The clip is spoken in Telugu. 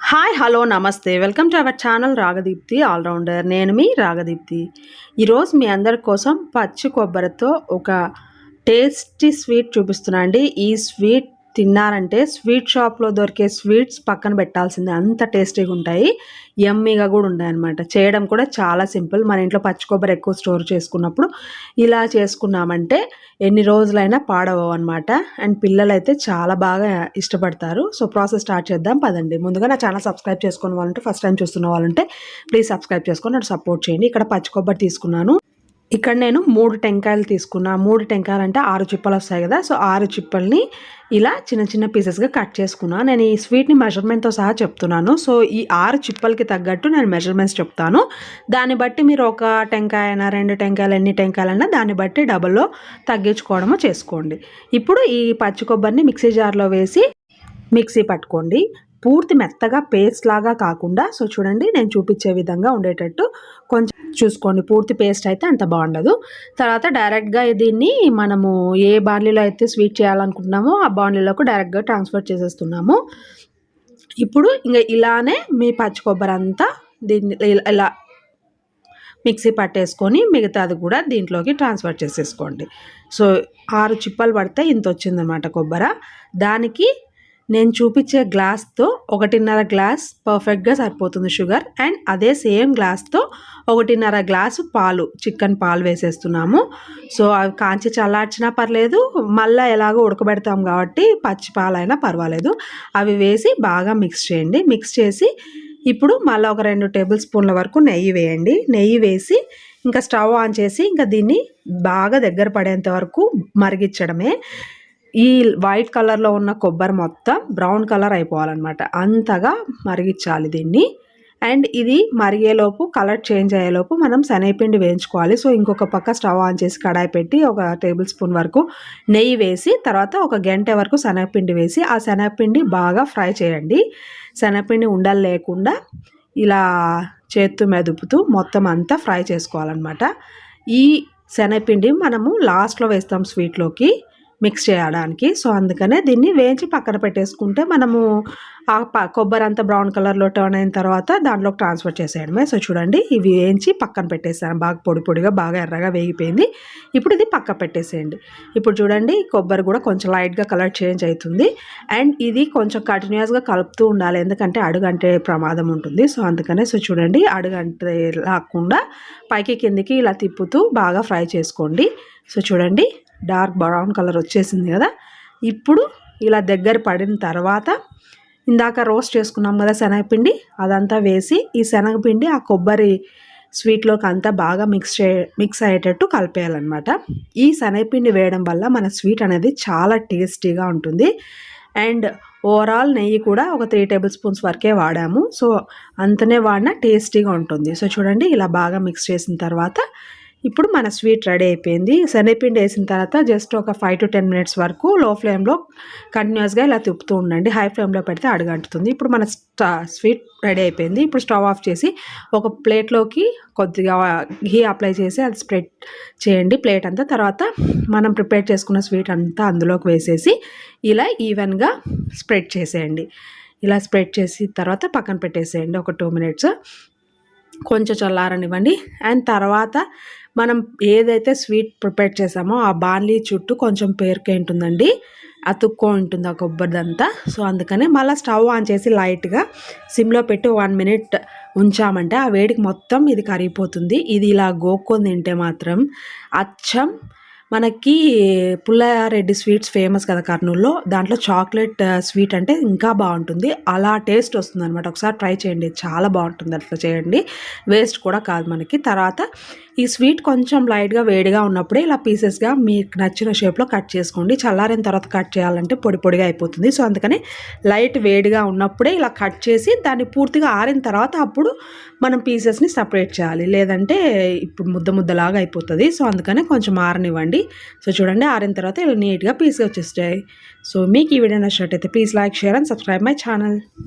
హాయ్ హలో నమస్తే. Welcome to our channel Ragadeepthi all rounder. నేను మీ రాగదీప్తి. ఈరోజు మీ అందరి కోసం పచ్చి కొబ్బరితో ఒక టేస్టీ స్వీట్ చూపిస్తున్నా అండి. ఈ స్వీట్ తిన్నారంటే స్వీట్ షాప్లో దొరికే స్వీట్స్ పక్కన పెట్టాల్సిందే. అంత టేస్టీగా ఉంటాయి. యమ్మీగా కూడా ఉంటాయి అనమాట చేయడం కూడా చాలా సింపుల్. మన ఇంట్లో పచ్చి కొబ్బరి ఎక్కువ స్టోర్ చేసుకున్నప్పుడు ఇలా చేసుకున్నామంటే ఎన్ని రోజులైనా పాడవు అనమాట అండ్ పిల్లలు అయితే చాలా బాగా ఇష్టపడతారు. సో ప్రాసెస్ స్టార్ట్ చేద్దాం. పదండి. ముందుగా నా ఛానల్ సబ్స్క్రైబ్ చేసుకున్న వాళ్ళంటే ఫస్ట్ టైం చూస్తున్న వాళ్ళంటే ప్లీజ్ సబ్స్క్రైబ్ చేసుకొని నాకు సపోర్ట్ చేయండి. ఇక్కడ పచ్చి కొబ్బరి తీసుకున్నాను. ఇక్కడ నేను మూడు టెంకాయలు తీసుకున్నా. మూడు టెంకాయలు అంటే ఆరు చిప్పలు వస్తాయి కదా. సో ఆరు చిప్పల్ని ఇలా చిన్న చిన్న పీసెస్గా కట్ చేసుకున్నా. నేను ఈ స్వీట్ని మెజర్మెంట్తో సహా చెప్తున్నాను. సో ఈ ఆరు చిప్పలకి తగ్గట్టు నేను మెజర్మెంట్స్ చెప్తాను. దాన్ని బట్టి మీరు ఒక టెంకాయ అయినా రెండు టెంకాయలు ఎన్ని టెంకాయలైనా దాన్ని బట్టి డబల్లో తగ్గించుకోవడమో చేసుకోండి. ఇప్పుడు ఈ పచ్చి కొబ్బరిని మిక్సీ జార్లో వేసి మిక్సీ పట్టుకోండి. పూర్తి మెత్తగా పేస్ట్ లాగా కాకుండా సో చూడండి నేను చూపించే విధంగా ఉండేటట్టు కొంచెం చూసుకోండి. పూర్తి పేస్ట్ అయితే అంత బాగుండదు. తర్వాత డైరెక్ట్గా దీన్ని మనము ఏ బాండ్లీలో అయితే స్వీట్ చేయాలనుకుంటున్నామో ఆ బాండ్లీలోకి డైరెక్ట్గా ట్రాన్స్ఫర్ చేసేస్తున్నాము. ఇప్పుడు ఇంకా ఇలానే మీ పచ్చి కొబ్బరి అంతా దీన్ని ఇలా మిక్సీ పట్టేసుకొని మిగతాది కూడా దీంట్లోకి ట్రాన్స్ఫర్ చేసేసుకోండి. సో ఆరు చిప్పలు పడితే ఇంత వచ్చిందనమాట కొబ్బరి. దానికి నేను చూపించే గ్లాస్తో ఒకటిన్నర గ్లాస్ పర్ఫెక్ట్గా సరిపోతుంది షుగర్ అండ్ అదే సేమ్ గ్లాస్తో ఒకటిన్నర గ్లాసు పాలు చికెన్ పాలు వేసేస్తున్నాము. సో అవి కాంచి చల్లార్చినా పర్లేదు మళ్ళీ ఎలాగో ఉడకబెడతాం కాబట్టి పచ్చి పాలైనా పర్వాలేదు. అవి వేసి బాగా మిక్స్ చేయండి. మిక్స్ చేసి ఇప్పుడు మళ్ళీ ఒక రెండు టేబుల్ స్పూన్ల వరకు నెయ్యి వేయండి. నెయ్యి వేసి ఇంకా స్టవ్ ఆన్ చేసి ఇంకా దీన్ని బాగా దగ్గర పడేంత వరకు మరిగించడమే. ఈ వైట్ కలర్లో ఉన్న కొబ్బరి మొత్తం బ్రౌన్ కలర్ అయిపోవాలన్నమాట. అంతగా మరిగించాలి దీన్ని. అండ్ ఇది మరిగేలోపు కలర్ చేంజ్ అయ్యేలోపు మనం శనగపిండి వేయించుకోవాలి. సో ఇంకొక పక్క స్టవ్ ఆన్ చేసి కడాయి పెట్టి ఒక టేబుల్ స్పూన్ వరకు నెయ్యి వేసి తర్వాత ఒక గంట వరకు శనగపిండి వేసి ఆ శనగపిండి బాగా ఫ్రై చేయండి. శనగపిండి ఉండలు లేకుండా ఇలా చేత్తు మెదుపుతూ మొత్తం అంతా ఫ్రై చేసుకోవాలన్నమాట. ఈ శనగపిండి మనము లాస్ట్లో వేస్తాం స్వీట్లోకి. మిక్స్ చేయడానికి. సో అందుకనే దీన్ని వేయించి పక్కన పెట్టేసుకుంటే మనము ఆ కొబ్బరి అంతా బ్రౌన్ కలర్లో టర్న్ అయిన తర్వాత దాంట్లోకి ట్రాన్స్ఫర్ చేసేయడమే. సో చూడండి ఇవి వేయించి పక్కన పెట్టేసాను. బాగా పొడి పొడిగా బాగా ఎర్రగా వేగిపోయింది. ఇప్పుడు ఇది పక్క పెట్టేసేయండి. ఇప్పుడు చూడండి కొబ్బరి కూడా కొంచెం లైట్గా కలర్ చేంజ్ అవుతుంది. అండ్ ఇది కొంచెం కంటిన్యూస్గా కలుపుతూ ఉండాలి. ఎందుకంటే అడుగంటే ప్రమాదం ఉంటుంది. సో అందుకనే సో చూడండి అడుగంటే రాకుండా పైకి కిందికి ఇలా తిప్పుతూ బాగా ఫ్రై చేసుకోండి. సో చూడండి డార్క్ బ్రౌన్ కలర్ వచ్చేసింది కదా. ఇప్పుడు ఇలా దగ్గర పడిన తర్వాత ఇందాక రోస్ట్ చేసుకున్నాం కదా శనగపిండి అదంతా వేసి ఈ శనగపిండి ఆ కొబ్బరి స్వీట్లోకి అంతా బాగా మిక్స్ చే మిక్స్ అయ్యేటట్టు కలిపేయాలన్నమాట. ఈ శనగపిండి వేయడం వల్ల మన స్వీట్ అనేది చాలా టేస్టీగా ఉంటుంది. అండ్ ఓవరాల్ నెయ్యి కూడా ఒక త్రీ టేబుల్ స్పూన్స్ వరకే వాడాము. సో అంతనే వాడినా టేస్టీగా ఉంటుంది. సో చూడండి ఇలా బాగా మిక్స్ చేసిన తర్వాత ఇప్పుడు మన స్వీట్ రెడీ అయిపోయింది. శనగపిండి వేసిన తర్వాత జస్ట్ ఒక ఫైవ్ టు టెన్ మినిట్స్ వరకు లో ఫ్లేమ్లో కంటిన్యూస్గా ఇలా తిప్పుతూ ఉండండి. హై ఫ్లేమ్లో పెడితే అడుగంటుతుంది. ఇప్పుడు మన స్వీట్ రెడీ అయిపోయింది. ఇప్పుడు స్టవ్ ఆఫ్ చేసి ఒక ప్లేట్లోకి కొద్దిగా ఘీ అప్లై చేసి అది స్ప్రెడ్ చేయండి. ప్లేట్ అంతా తర్వాత మనం ప్రిపేర్ చేసుకున్న స్వీట్ అంతా అందులోకి వేసేసి ఇలా ఈవెన్గా స్ప్రెడ్ చేసేయండి. ఇలా స్ప్రెడ్ చేసి తర్వాత పక్కన పెట్టేసేయండి. ఒక టూ మినిట్స్ కొంచెం చల్లారనివ్వండి. అండ్ తర్వాత మనం ఏదైతే స్వీట్ ప్రిపేర్ చేసామో ఆ బార్లీ చుట్టూ కొంచెం పేరుకే ఉంటుందండి. అతుక్కో ఉంటుంది ఆ కొబ్బరిదంతా. సో అందుకనే మళ్ళీ స్టవ్ ఆన్ చేసి లైట్గా సిమ్లో పెట్టి వన్ మినిట్ ఉంచామంటే ఆ వేడికి మొత్తం ఇది కరిగిపోతుంది. ఇది ఇలా గోక్కొని తింటే మాత్రం అచ్చం మనకి పుల్లారెడ్డి స్వీట్స్ ఫేమస్ కదా కర్నూలులో. దాంట్లో చాక్లెట్ స్వీట్ అంటే ఇంకా బాగుంటుంది. అలా టేస్ట్ వస్తుంది అనమాట ఒకసారి ట్రై చేయండి. చాలా బాగుంటుంది అట్లా చేయండి. వేస్ట్ కూడా కాదు మనకి. తర్వాత ఈ స్వీట్ కొంచెం లైట్గా వేడిగా ఉన్నప్పుడే ఇలా పీసెస్గా మీకు నచ్చిన షేప్లో కట్ చేసుకోండి. చల్లారిన తర్వాత కట్ చేయాలంటే పొడి పొడిగా అయిపోతుంది. సో అందుకని లైట్ వేడిగా ఉన్నప్పుడే ఇలా కట్ చేసి దాన్ని పూర్తిగా ఆరిన తర్వాత అప్పుడు మనం పీసెస్ని సపరేట్ చేయాలి. లేదంటే ఇప్పుడు ముద్ద ముద్దలాగా అయిపోతుంది. సో అందుకని కొంచెం ఆరనివ్వండి. సో చూడండి ఆరిన తర్వాత ఇలా నీట్గా పీస్గా వచ్చేస్తాయి. సో మీకు ఈ వీడియో నచ్చినట్టయితే please like share and subscribe my channel.